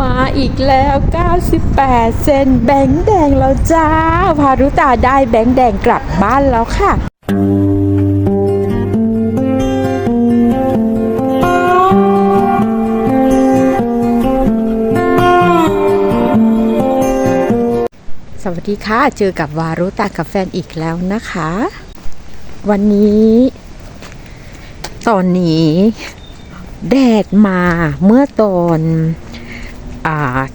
มาอีกแล้ว 98 เซนแบงค์แดงแล้วจ้า พารุตาได้แบงค์แดงกลับบ้านแล้วค่ะสวัสดีค่ะ เจอกับวารุตากับแฟนอีกแล้วนะคะ วันนี้ ตอนนี้ แดดมาเมื่อตอน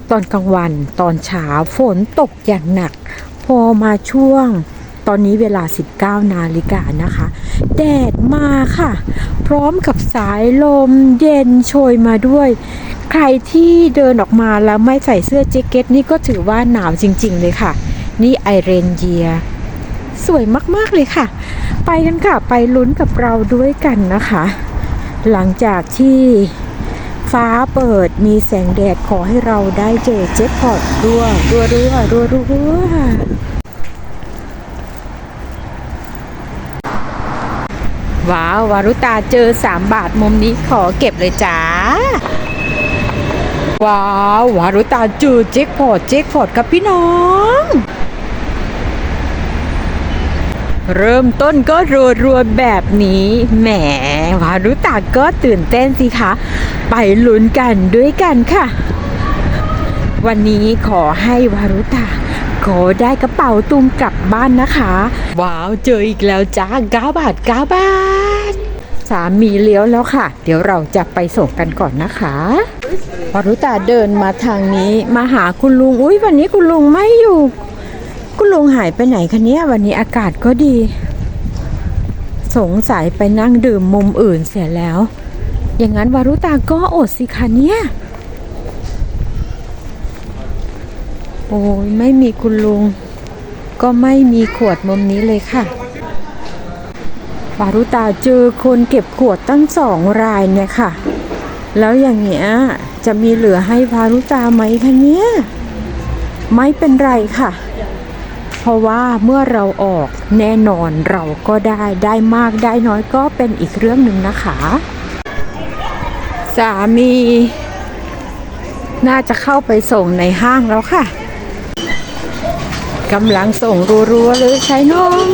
ตอนกลางวันตอนเช้าฝนตกอย่างหนัก พอมาช่วงตอนนี้เวลา 19 นาฬิกานะคะ แดดมาค่ะ พร้อมกับสายลมเย็นโชยมาด้วย ใครที่เดินออกมาแล้วไม่ใส่เสื้อแจ็คเก็ตนี่ก็ถือว่าหนาวจริง ๆ เลยค่ะ นี่ไอเรนเยีย สวยมาก ๆ เลยค่ะ ไปกันค่ะ ไปลุ้นกับเราด้วยกันนะคะ หลังจากที่ ฟ้าเปิดมีแสงแดดขอให้เราได้เจอเจ็คพอตรัวรัวรัวรัวรัวว้าววารุตาเจอ 3 บาทมุมนี้ขอเก็บเลยจ้า ว้าววารุตาเจอเจ็คพอตเจ็คพอตกับพี่น้อง เริ่มต้นก็รัวๆแบบนี้แหมวารุตาก็ตื่นเต้นสิคะ ไปลุ้นกันด้วยกันค่ะ วันนี้ขอให้วารุตาขอได้กระเป๋าตุงกลับบ้านนะคะ ว้าวเจออีกแล้วจ้า9บาท9บาท สามีเลี้ยวแล้วค่ะ เดี๋ยวเราจะไปส่งกันก่อนนะคะวารุตาเดินมาทางนี้มาหาคุณลุงอุ้ยวันนี้คุณลุงไม่อยู่ คุณลุงหายไปไหนคะเนี่ยวันนี้อากาศก็ดี สงสัยไปนั่งดื่มมุมอื่นเสียแล้ว อย่างนั้นวารุตาก็อดสิคะเนี่ย โอ้ยไม่มีคุณลุง ก็ไม่มีขวดมุมนี้เลยค่ะวารุตาเจอคนเก็บขวดตั้งสองรายเนี่ยค่ะ แล้วอย่างเงี้ยจะมีเหลือให้วารุตาไหมคะเนี่ย ไม่เป็นไรค่ะ เพราะว่าเมื่อเราออกแน่นอนเราก็ได้ได้มากได้น้อยก็เป็นอีกเรื่องหนึ่งนะคะ สามี น่าจะเข้าไปส่งในห้างแล้วค่ะกำลังส่งรัวๆเลยใช้นม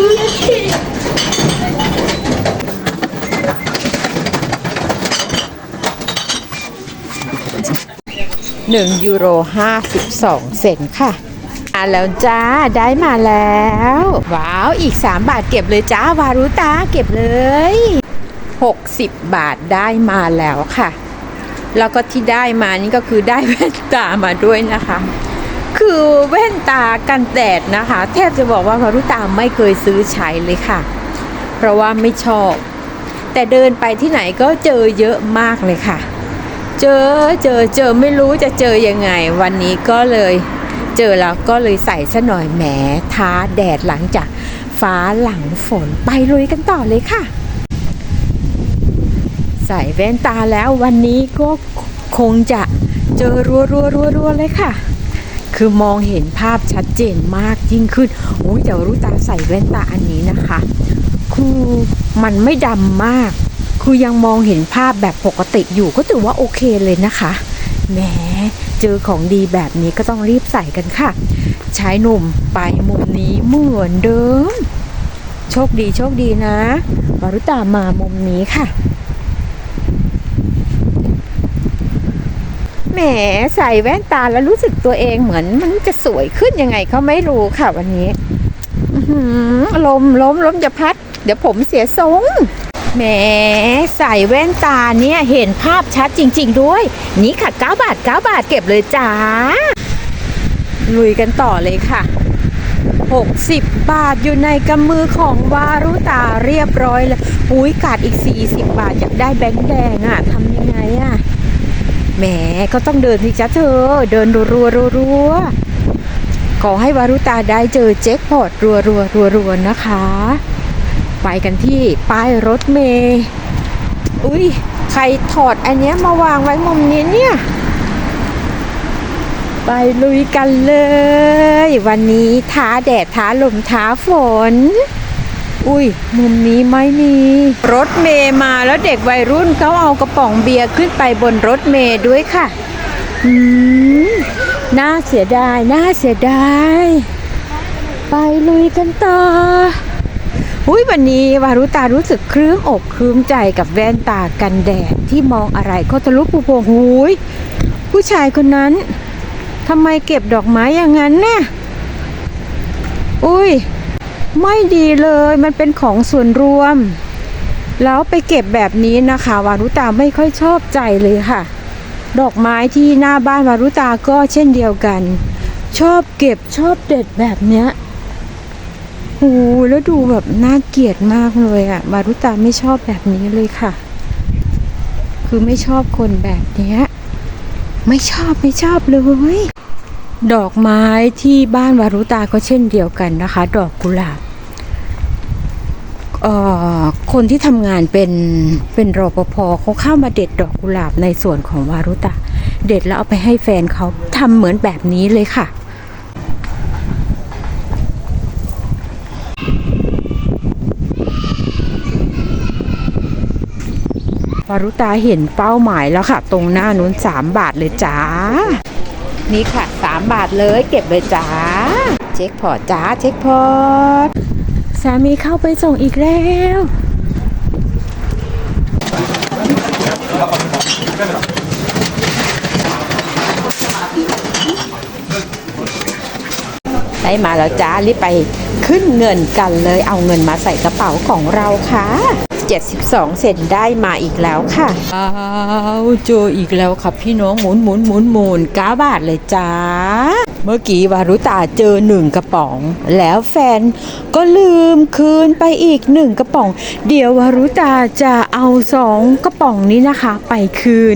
หนึ่งยูโรห้าสิบสองเซนค่ะาแล้วจ้าได้มาแล้ว ว้าวอีก 3 บาทเก็บเลยจ้าวารุตาเก็บเลย 60 บาทได้มาแล้วค่ะ แล้วก็ที่ได้มานี่ก็คือได้แว่นตามาด้วยนะคะ คือแว่นตากันแดดนะคะ แทบจะบอกว่าวารุตาไม่เคยซื้อใช้เลยค่ะ เพราะว่าไม่ชอบ แต่เดินไปที่ไหนก็เจอเยอะมากเลยค่ะ เจอเจอเจอไม่รู้จะเจอยังไง วันนี้ก็เลย เจอแล้วก็เลยใส่ซะหน่อยแหมท้าแดดหลังจากฟ้าหลังฝนไปลุยกันต่อเลยค่ะ ใส่แว่นตาแล้ววันนี้ก็คงจะเจอรัวรัวรัวรัวเลยค่ะ คือมองเห็นภาพชัดเจนมากยิ่งขึ้นโอ้ยเดี๋ยวรู้ตาใส่แว่นตาอันนี้นะคะ คือมันไม่ดำมาก คือยังมองเห็นภาพแบบปกติอยู่ก็ถือว่าโอเคเลยนะคะ แหมเจอของดีแบบนี้ก็ต้องรีบใส่กันค่ะ ชายหนุ่มไปมุมนี้เหมือนเดิม โชคดีโชคดีนะวารุตามามุมนี้ค่ะแหมใส่แว่นตาแล้วรู้สึกตัวเองเหมือนมันจะสวยขึ้นยังไงเขาไม่รู้ค่ะวันนี้ลมล้มล้มจะพัด เดี๋ยวผมเสียทรง แหมใส่แว่นตาเนี่ยเห็นภาพชัดจริง ๆ ด้วย นี่ค่ะ 9 บาท 9 บาทเก็บเลยจ้า ลุยกันต่อเลยค่ะ 60 บาทอยู่ในกำมือของวารุตาเรียบร้อยแล้วอุ้ยกาดอีก 40 บาทอยากได้แบงค์แดงอะทำยังไงอะแหมก็ต้องเดินสิจ๊ะเธอ เดินรัวๆรัวๆขอให้วารุตาได้เจอแจ็คพอตรัวรัวรัวรัวๆนะคะ ไปกันที่ป้ายรถเมย์อุ้ยใครถอดอันเนี้ยมาวางไว้มุมนี้เนี่ย ไปลุยกันเลย วันนี้ท้าแดดท้าลมท้าฝน อุ้ย มุมนี้ไม่มีรถเมย์มาแล้วเด็กวัยรุ่นเขาเอากระป๋องเบียร์ขึ้นไปบนรถเมย์ด้วยค่ะ อืม น่าเสียดาย น่าเสียดาย ไปลุยกันต่อ อุ้ยวันนี้วารุตารู้สึกคลื้มอกคลื้มใจกับแว่นตากันแดดที่มองอะไรก็ทะลุปูโปงหูยผู้ชายคนนั้นทำไมเก็บดอกไม้อย่างนั้นน่ะอุ้ยไม่ดีเลยมันเป็นของส่วนรวม แล้วไปเก็บแบบนี้นะคะ วารุตาไม่ค่อยชอบใจเลยค่ะ ดอกไม้ที่หน้าบ้านวารุตาก็เช่นเดียวกัน ชอบเก็บชอบเด็ดแบบเนี้ย โอ้แล้วดูแบบน่าเกลียดมากเลยอะวารุตาไม่ชอบแบบนี้เลยค่ะ คือไม่ชอบคนแบบเนี้ย ไม่ชอบไม่ชอบเลย ดอกไม้ที่บ้านวารุตาก็เช่นเดียวกันนะคะ ดอกกุหลาบอ่อคนที่ทำงานเป็นเป็นรปภเขาเข้ามาเด็ดดอกกุหลาบในส่วนของวารุตาเด็ดแล้วเอาไปให้แฟนเขาทำเหมือนแบบนี้เลยค่ะ วารุตาเห็นเป้าหมายแล้วค่ะ ตรงหน้านู้นสามบาทเลยจ้า นี่ค่ะสามบาทเลยเก็บเลยจ้า เช็คพอจ้าเช็คพอสามีเข้าไปส่งอีกแล้วได้มาแล้วจ้ารีบไปขึ้นเงินกันเลยเอาเงินมาใส่กระเป๋าของเราค่ะ 72 เซนได้มาอีกแล้วค่ะอ้าวเจออีกแล้วครับพี่น้องหมุนหมุนหมุนหมุนก้าบาทเลยจ้า เมื่อกี้วารุตาเจอหนึ่งกระป๋อง แล้วแฟนก็ลืมคืนไปอีกหนึ่งกระป๋อง เดี๋ยววารุตาจะเอาสองกระป๋องนี้นะคะ ไปคืน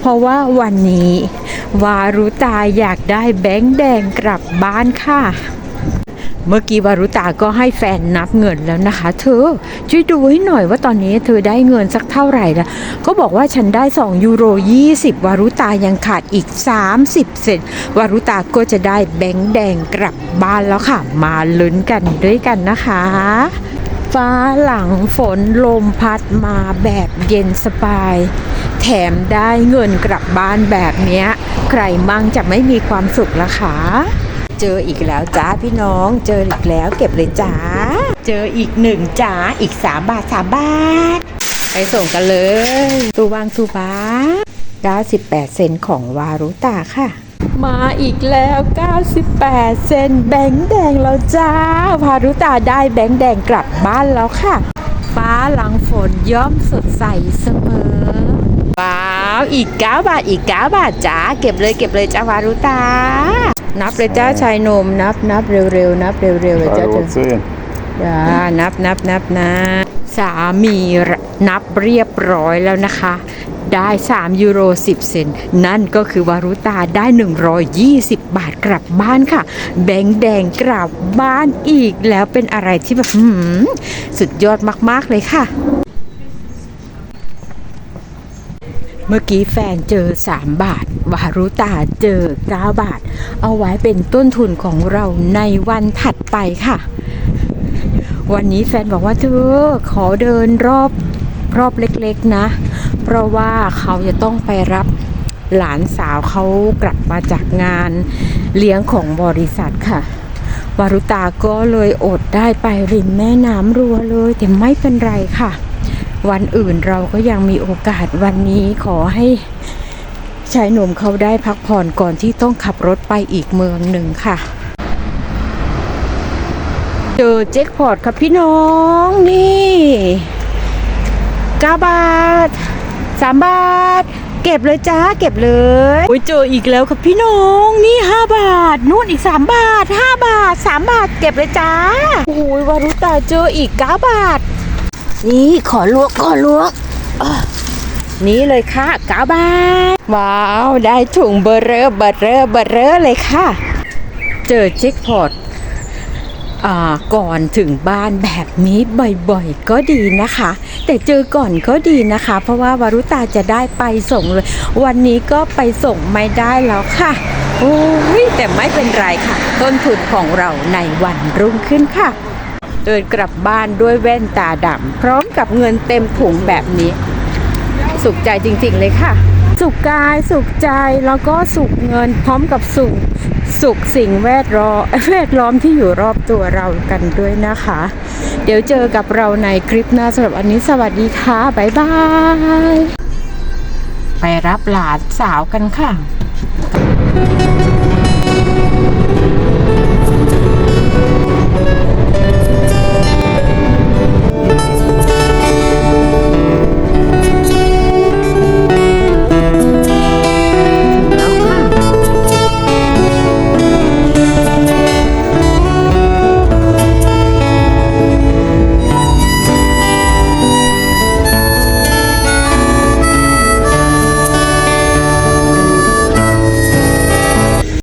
เพราะว่าวันนี้ วารุตาอยากได้แบงค์แดงกลับบ้านค่ะ เมื่อกี้วารุตาก็ให้แฟนนับเงินแล้วนะคะ เธอช่วยดูให้หน่อยว่าตอนนี้เธอได้เงินสักเท่าไหร่ละก็บอกว่าฉันได้ 2 ยูโร 20 วารุตายังขาดอีก 30 เซนวารุตาก็จะได้แบงค์แดงกลับบ้านแล้วค่ะ มาลุ้นกันด้วยกันนะคะฟ้าหลังฝนลมพัดมาแบบเย็นสบาย แถมได้เงินกลับบ้านแบบเนี้ยใครมั่งจะไม่มีความสุขละคะ เจออีกแล้วจ้าพี่น้อง เจออีกแล้วเก็บเลยจ้า เจออีกหนึ่งจ้าอีกสามบาทสามบาท ไปส่งกันเลยตูวางตูบา98 เซนของวารุตาค่ะ มาอีกแล้ว 98 เซนแบงค์แดงแล้วจ้า วารุตาได้แบงค์แดงกลับบ้านแล้วค่ะ ฟ้าหลังฝนย่อมสดใสเสมอ ว้าว อีก 9 บาทอีก 9 บาทจ้า เก็บเลยเก็บเลยจ้าวารุตา นับเลยจ้าชายหนมนับนับเร็วๆนับเร็วๆเลยจ้า I เธอ will see. จ้านับนับนับนะสามีนับเรียบร้อยแล้วนะคะ ได้ 3 ยูโร 10 เซน นั่นก็คือวารุตาได้ 120 บาทกลับบ้านค่ะ แบงค์แดงกลับบ้านอีกแล้วเป็นอะไรที่แบบหืมสุดยอดมาก ๆ เลยค่ะ เมื่อกี้แฟนเจอ 3 บาท วารุตาเจอ 9 บาท เอาไว้เป็นต้นทุนของเราในวันถัดไปค่ะ วันนี้แฟนบอกว่าเธอขอเดินรอบรอบเล็กๆนะ เพราะว่าเขาจะต้องไปรับหลานสาวเขากลับมาจากงานเลี้ยงของบริษัทค่ะ วารุตาก็เลยอดได้ไปริมแม่น้ำรัวเลย แต่ไม่เป็นไรค่ะ วันอื่นเราก็ยังมีโอกาสวันนี้ขอให้ชายหนุ่มเขาได้พักผ่อนก่อนที่ต้องขับรถไปอีกเมืองหนึ่งค่ะ เจอแจ็คพอตครับพี่น้องนี่9บาท3บาท เก็บเลยจ้าเก็บเลยโอ้ยเจออีกแล้วครับพี่น้องนี่5บาทนู่นอีก3บาท5บาท3บาท เก็บเลยจ้าโอ้ยวารุตาเจออีก9บาท นี่ขอลวกขอลวกนี่เลยค่ะ9บาว้าว ได้ถุงเบอร์เรอเบอร์เรอเบอร์เรอเลยค่ะ เจอแจ็คพอตก่อนถึงบ้านแบบนี้บ่อยๆ ก็ดีนะคะ แต่เจอก่อนก็ดีนะคะ เพราะว่าวารุตาจะได้ไปส่งเลย วันนี้ก็ไปส่งไม่ได้แล้วค่ะโอ้ยแต่ไม่เป็นไรค่ะ ต้นทุนของเราในวันรุ่งขึ้นค่ะ เดินกลับบ้านด้วยแว่นตาดำพร้อมกับเงินเต็มถุงแบบนี้ สุขใจจริงๆเลยค่ะ สุขกายสุขใจแล้วก็สุขเงินพร้อมกับสุขสุขสิ่งแวดล้อมแวดล้อมที่อยู่รอบตัวเรากันด้วยนะคะ เดี๋ยวเจอกับเราในคลิปหน้าสำหรับอันนี้สวัสดีค่ะ บ๊ายบาย ไปรับหลานสาวกันค่ะ